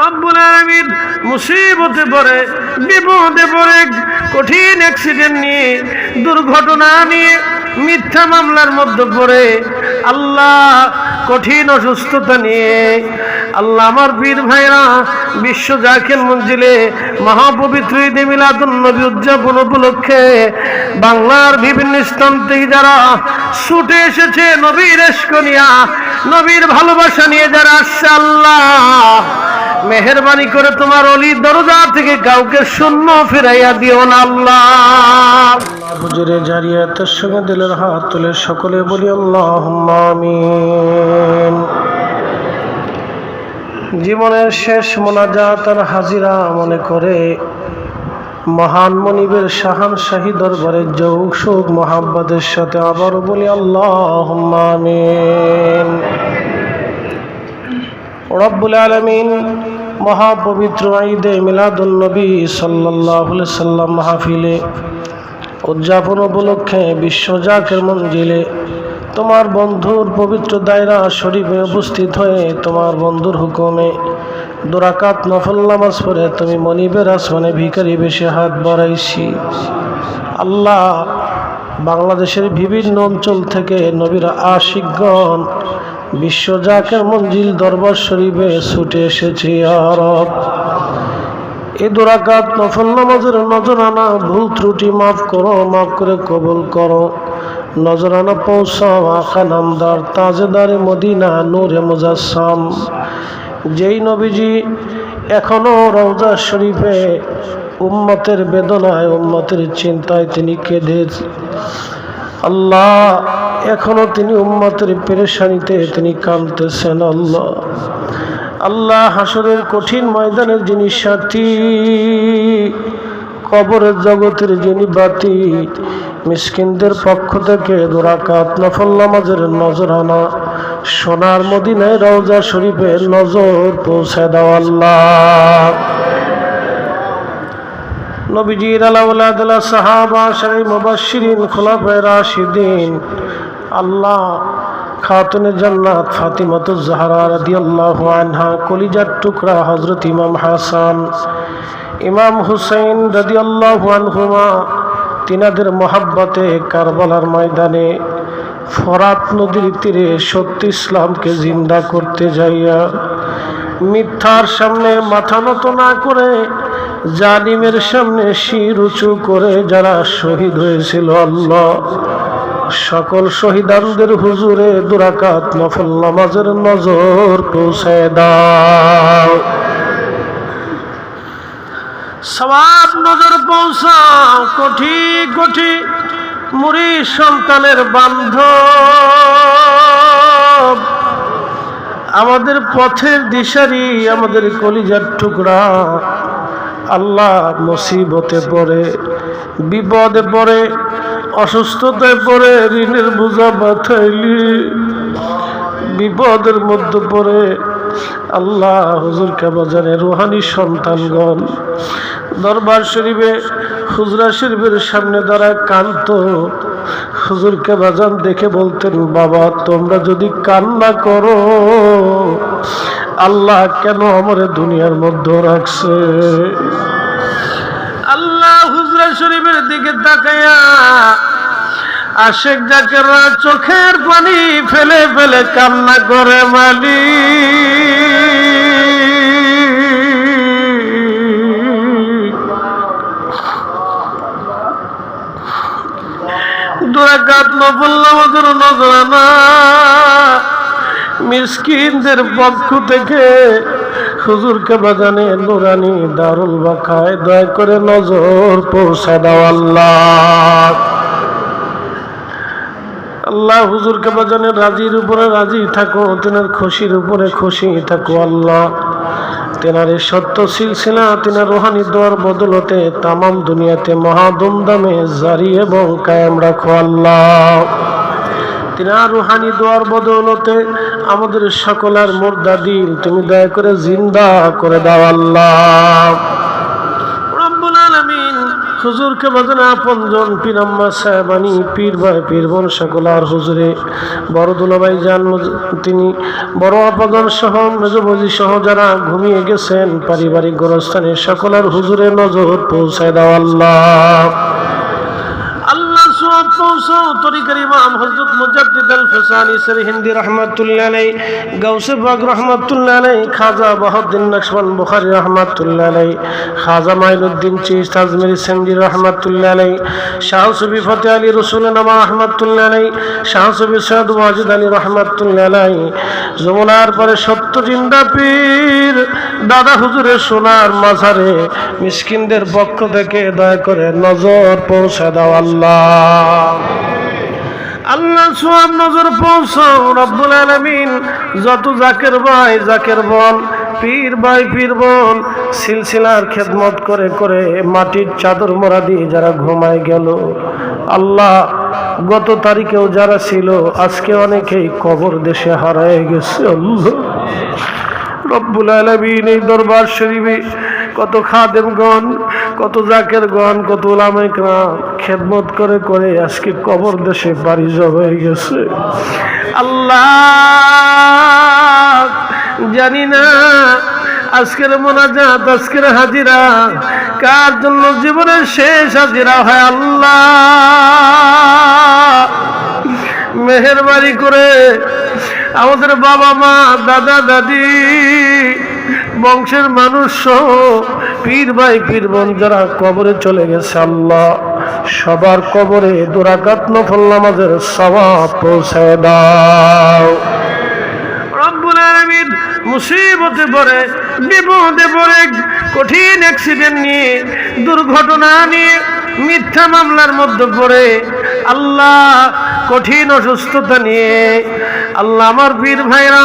রব্বুল আলামিন মুসিবতে পড়ে, বিপদে পড়ে, কঠিন অ্যাক্সিডেন্ট নিয়ে, দুর্ঘটনা নিয়ে, মিথ্যা মামলার মধ্যে পড়ে। আল্লাহ কঠিন অসুস্থতা নিয়ে, আল্লাহ আমার বীর ভাইরা বিশ্ব জাকির মঞ্জিলে মহাপবিত্র ঈদে মিলাদুন নবী উদযাপন উপলক্ষে বাংলার বিভিন্ন স্থান থেকে যারা ছুটে এসেছে, নবীর এসকনিয়া নবীর ভালোবাসা নিয়ে যারা আসছে, আল্লাহ মেহরবানি করে তোমার অলি দরজা থেকে কাউকে শূন্য ফিরাইয়া দিও না আল্লাহ। হুজুরে জারিয়াতের সঙ্গে দিলের হাত তুলে সকলে বলি আল্লাহ আমিন। জীবনের শেষ মোনাজাত আর হাজিরা মনে করে মহান মনিবের শাহান শাহী দরবারে যৌক সুখ মোহাব্বতের সাথে আবারও বলি আল্লাহ আমিন। রব্বুল আলমিন মহাপবিত্র ঈদে মিলাদুলনবী সাল্লাহ সাল্লাম মাহফিলে, উদযাপন উপলক্ষে বিশ্বজাকের মঞ্জিলে তোমার বন্ধুর পবিত্র দায়রা শরীফে উপস্থিত হয়ে তোমার বন্ধুর হুকুমে দুরাকাত নফল নামাজ পড়ে তুমি মনিবের আসমানে ভিখারি বেশি হাত বাড়াইছি। আল্লাহ বাংলাদেশের বিভিন্ন অঞ্চল থেকে নবীর আশিকগণ বিশ্বজাকের মঞ্জিল দরবার শরীফে ছুটে এসেছি আরব এই দুরাকাত নফল নামাজের নজরানা, ভুল ত্রুটি মাফ করো, মাফ করে কবুল করো। নজরানা পৌঁছাও, আখা নামদার, তাজেদারে মদিনা, নূরে মুজাসসাম। যেই নবীজি এখনও রওজা শরীফে উম্মতের বেদনায়, উম্মতের চিন্তায় তিনি কেঁদে আল্লাহ, এখনও তিনি উম্মতের পেরেশানিতে তিনি কাঁদতেছেন, আল্লাহ। আল্লাহ হাসরের কঠিন ময়দানের যিনি সাথী, কবরের জগতের যিনি বাতি, মিসকিনদের পক্ষ থেকে দোরাকাত নফল নামাজের নজর আনা, সোনার মদিনায় রওজা শরীফের নজর পৌঁছে দাও, আল্লাহ। নবীজির আলাউল্লাহ সাহাবা শাহী মুবাশশিরিন খোলাফায়ে রাশিদিন। আল্লাহ খাতুনে জান্নাত ফাতিমাতু জাহরা রাদিয়াল্লাহু আনহা, কলিজার টুকরা হযরত ইমাম হাসান, ইমাম হুসাইন রাদিয়াল্লাহু আনহুমা, তিনাদের মহাব্বতে কারবালার ময়দানে ফরাত নদীর তীরে সত্য ইসলামকে জিন্দা করতে যাইয়া মিথ্যার সামনে মাথা নত না করে জালিমের সামনে শির উঁচু করে যারা শহীদ হয়েছিল আল্লাহ। সকল শহীদানদের হুজুরে দুরাকাত নফল নামাজের নজর পৌঁছে দাও। সবাব নজর পৌঁছাও কোঠি কোঠি মুড়ি সন্তানের বান্ধব। আমাদের পথের দিশারি, আমাদের কলিজার টুকরা। আল্লাহ মুসিবতে পড়ে, বিপদে পড়ে, অসুস্থতায় পড়ে, ঋণের বোঝা মাথাইলি বিপদের মধ্যে পড়ে, আল্লাহ হুজুর কাবাজানে রোহানি সন্তানগণ। দরবার শরীফে হুজরা শরীফের সামনে দাঁড়ায় কান্ত হুজুরকে বাজান দেখে বলতেন, বাবা, তোমরা যদি কান্না করো আল্লাহ কেন আমার দুনিয়ার মধ্যে রাখছে? আল্লাহ হুজরা শরীফের দিকে তাকায়া আশেক জাকেরা চোখের পানি ফেলে ফেলে কান্না করে মালি দুরাকাত নফল নামাজের নজরানা মিসকিনদের পক্ষ থেকে হুজুরকে বাজানে নুরানি দারুল বাখায় দয়া করে নজর পৌঁছে দাও আল্লাহ। আল্লাহ হুজুরকে বাজানে রাজির উপরে রাজি থাকো, তেনার খুশির উপরে খুশি থাকো আল্লাহ। তেনার এই সত্য সিলসিলা, তেনার রোহানি দোয়ার বদলতে তামাম দুনিয়াতে মহা মহাদুমদামে জারি এবং কায়েম রাখো আল্লাহ। তিনার রুহানি দোয়ার বদৌলতে আমাদের সকলের মুর্দা দিল। তুমি দয়া করে জিন্দা করে দাও আল্লাহ। হুজুরকে বাজানে আপনজন পীরাম্মা সাহেবানি পীর ভাই পীর বোন সকল আর হুজুরে। বড় দুলাভাই যান তিনি বড় আপাজন সহ, মেজবজি সহ যারা ঘুমিয়ে গেছেন, পারিবারিক গোরস্থানে সকল আর হুজুরে নজর পৌঁছায় দাও পৌঁছাও তরিকার ইমাম হযরত মুজাদ্দিদ আল ফসানি সর হিন্দি রহমাতুল্লাহ আলাই গাউসে বাগ রহমাতুল্লাহ আলাই খাজা বাহাউদ্দিন নকশবন্দ বুখারী রহমাতুল্লাহ আলাই খাজা মাইনুদ্দিন চিস্ত আজমেরি সেন্দি রহমাতুল্লাহ আলাই শাহ সুফি ফতে আলী রসুল সত্য জিন্দা পীর দাদা হুজুরের সোনার মাঝারে মিসকিনদের পক্ষ থেকে দয়া করে নজর পৌঁছে দাও আল্লাহ। আল্লাহ সোয়াব নজর পৌঁছাও, রব্বুল আলামিন। যত জাকের ভাই, জাকের বোন, পীর ভাই, পীর বোন, সিলসিলার খেদমত করে করে মাটির চাদর মোড়া দিয়ে যারা ঘুমায় গেল, আল্লাহ গত তারিখেও যারা ছিল, আজকে অনেকেই কবর দেশে হারায় গেছে, আল্লাহ। রব্বুল আলমিন এই দরবার শরীফে কত খাদেমগণ কত জাকের গণ, কত ওলামাইকরাম খেদমত করে করে আজকে কবর দেশে বাড়ি হয়ে গেছে। আল্লাহ, জানি না আজকের মোনাজাত, আজকের হাজিরা কার জন্য জীবনের শেষ হাজিরা হয় আল্লাহ। মেহরবানি করে আমাদের বাবা, মা, দাদা, দাদি, বংশের মানুষ পীর ভাই, পীর বোন যারা কবরে চলে গেছে, আল্লাহ সবার কবরে দুরাকাত নফল নামাজের সবাব পৌঁছে দাও। রব্বুল আলামিন মুসিবতে পড়ে, বিপদে পড়ে, কঠিন অ্যাক্সিডেন্ট নিয়ে, দুর্ঘটনা নিয়ে, মিথ্যা মামলার মধ্যে পড়ে, আল্লাহ কঠিন অসুস্থতা নিয়ে আল্লাহ আমার বীর ভাইরা,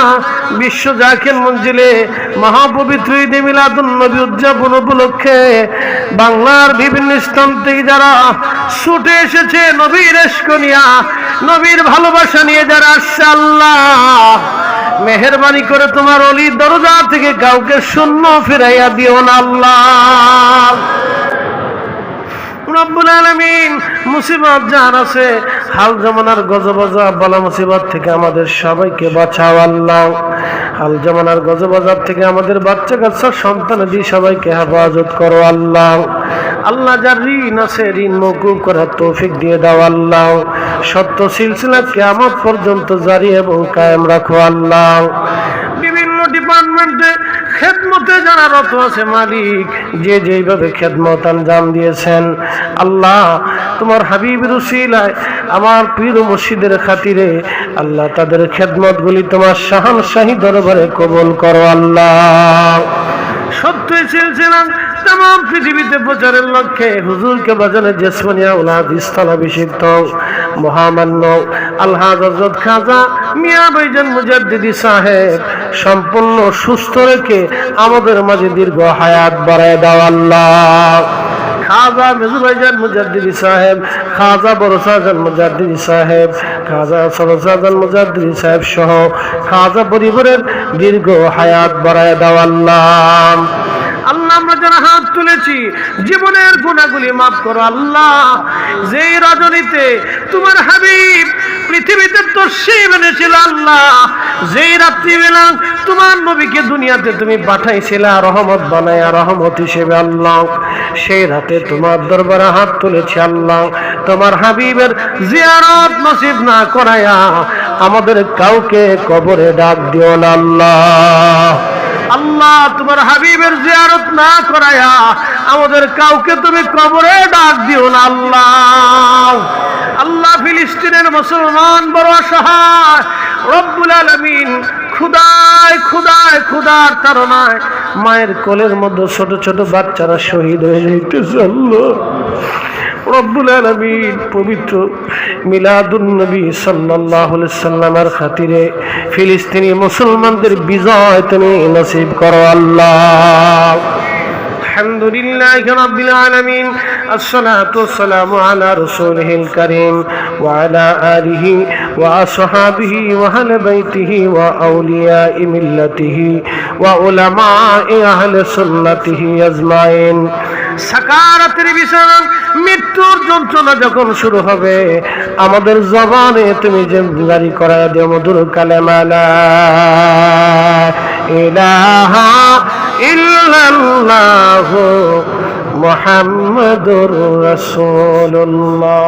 বিশ্ব জাকির মঞ্জিলে মহাপবিত্র ঈদে মিলাদুন নবী উদযাপন উপলক্ষে বাংলার বিভিন্ন স্থান থেকে যারা ছুটে এসেছে নবীর এসকনিয়া নবীর ভালোবাসা নিয়ে যারা আসছে, আল্লাহ মেহরবানি করে তোমার অলি দরজা থেকে কাউকে শূন্য ফিরাইয়া দিও না, আল্লাহ। রব্বুল আলামিন, মুসিবত যার আছে, হাল জামানার গজবাজা বলা মুসিবত থেকে আমাদের সবাইকে বাঁচাও আল্লাহ। হাল জামানার গজবাজার থেকে আমাদের বাচ্চা কাচ্চা সন্তানাদি সবাইকে হেফাজত করো আল্লাহ। আল্লাহ যার ঋণ আছে, ঋণ মকুব করার তৌফিক দিয়ে দাও আল্লাহ। সত্য সিলসিলা কেমন পর্যন্ত জারি এবং কায়েম রাখো আল্লাহ। বিভিন্ন ডিপার্টমেন্টে খেদমতে যারা রত আছে মালিক, যে যেইভাবে খেদমত আঞ্জাম দিয়েছেন, আল্লাহ তোমার হাবিব রুসিলায় আমার পীর মসজিদের খাতিরে আল্লাহ তাদের খেদমতগুলি তোমার শাহান শাহী দরবারে কবল করো, আল্লাহ। সত্যই চেয়েছিলাম তাম পৃথিবীতে প্রচারের লক্ষ্যে হুজুরকে বাজানে জেসমানিয়া উলাদ স্থলাভিষিক্ত মহামান্য আল্লাহ হজরত খাজা মিয়া ভাইজান মুজাদ্দিদি সাহেব সম্পূর্ণ সুস্থ রেখে আমাদের মাঝে দীর্ঘ হায়াত বাড়ায় দাও আল্লাহ। খাজা মেজুবাইজান মুজাদ্দিদি সাহেব, খাজা বড় শাহজান মুজাদ্দিদি সাহেব, খাজা সরসাজান মুজাদ্দিদি সাহেব সহ খাজা পরিবারের দীর্ঘ হায়াত বাড়ায় দাও আল্লাহ। আল্লাহ আমরা যারা তুলেছি জীবনের গুণাগুলি মাফ করো আল্লাহ। যেই রজনীতে তোমার হাবিব পৃথিবীতে তসিম এনেছিল আল্লাহ, যেই রাত্রিবেলা তোমার নবীকে দুনিয়াতে তুমি পাঠাইছিলে রহমত বানায়া, রহমত হিসেবে আল্লাহ, সেই রাতে তোমার দরবারে হাত তুলেছি আল্লাহ। তোমার হাবিবের জিয়ারত নসিব না করায়া আমাদের কাউকে কবরে ডাক দিও না আল্লাহ। আল্লাহ, তোমার হাবিবের জিয়ারত না করায়া আমাদের কাউকে তুমি কবরে ডাক দিও না, আল্লাহ। আল্লাহ ফিলিস্তিনের মুসলমান বড় অসহায়। রব্বুল আলমিন খুদায় খুদায় খুদার তারনায় মায়ের কোলের মধ্যে ছোট ছোট বাচ্চারা শহীদ হয়ে যাইতেছে আল্লাহ। রব্বুল আলমিন পবিত্র মিলাদুন নবী সাল্লাহ সাল্লামের খাতিরে ফিলিস্তিনি মুসলমানদের বিজয় তুমি নসিব করো আল্লাহ الحمد لله رب العالمين الصلاة والسلام على رسوله الكريم وعلى آله وأصحابه وأهل بيته وأولياء ملته وعلماء أهل سنته أجمعين সাকারাতের বিষয় মৃত্যুর যন্ত্রণা যখন শুরু হবে, আমাদের জবানে তুমি যে জারি করা দিও মধুর কালেমালা। ইলাহা ইল্লাল্লাহ মুহাম্মাদুর রাসূলুল্লাহ।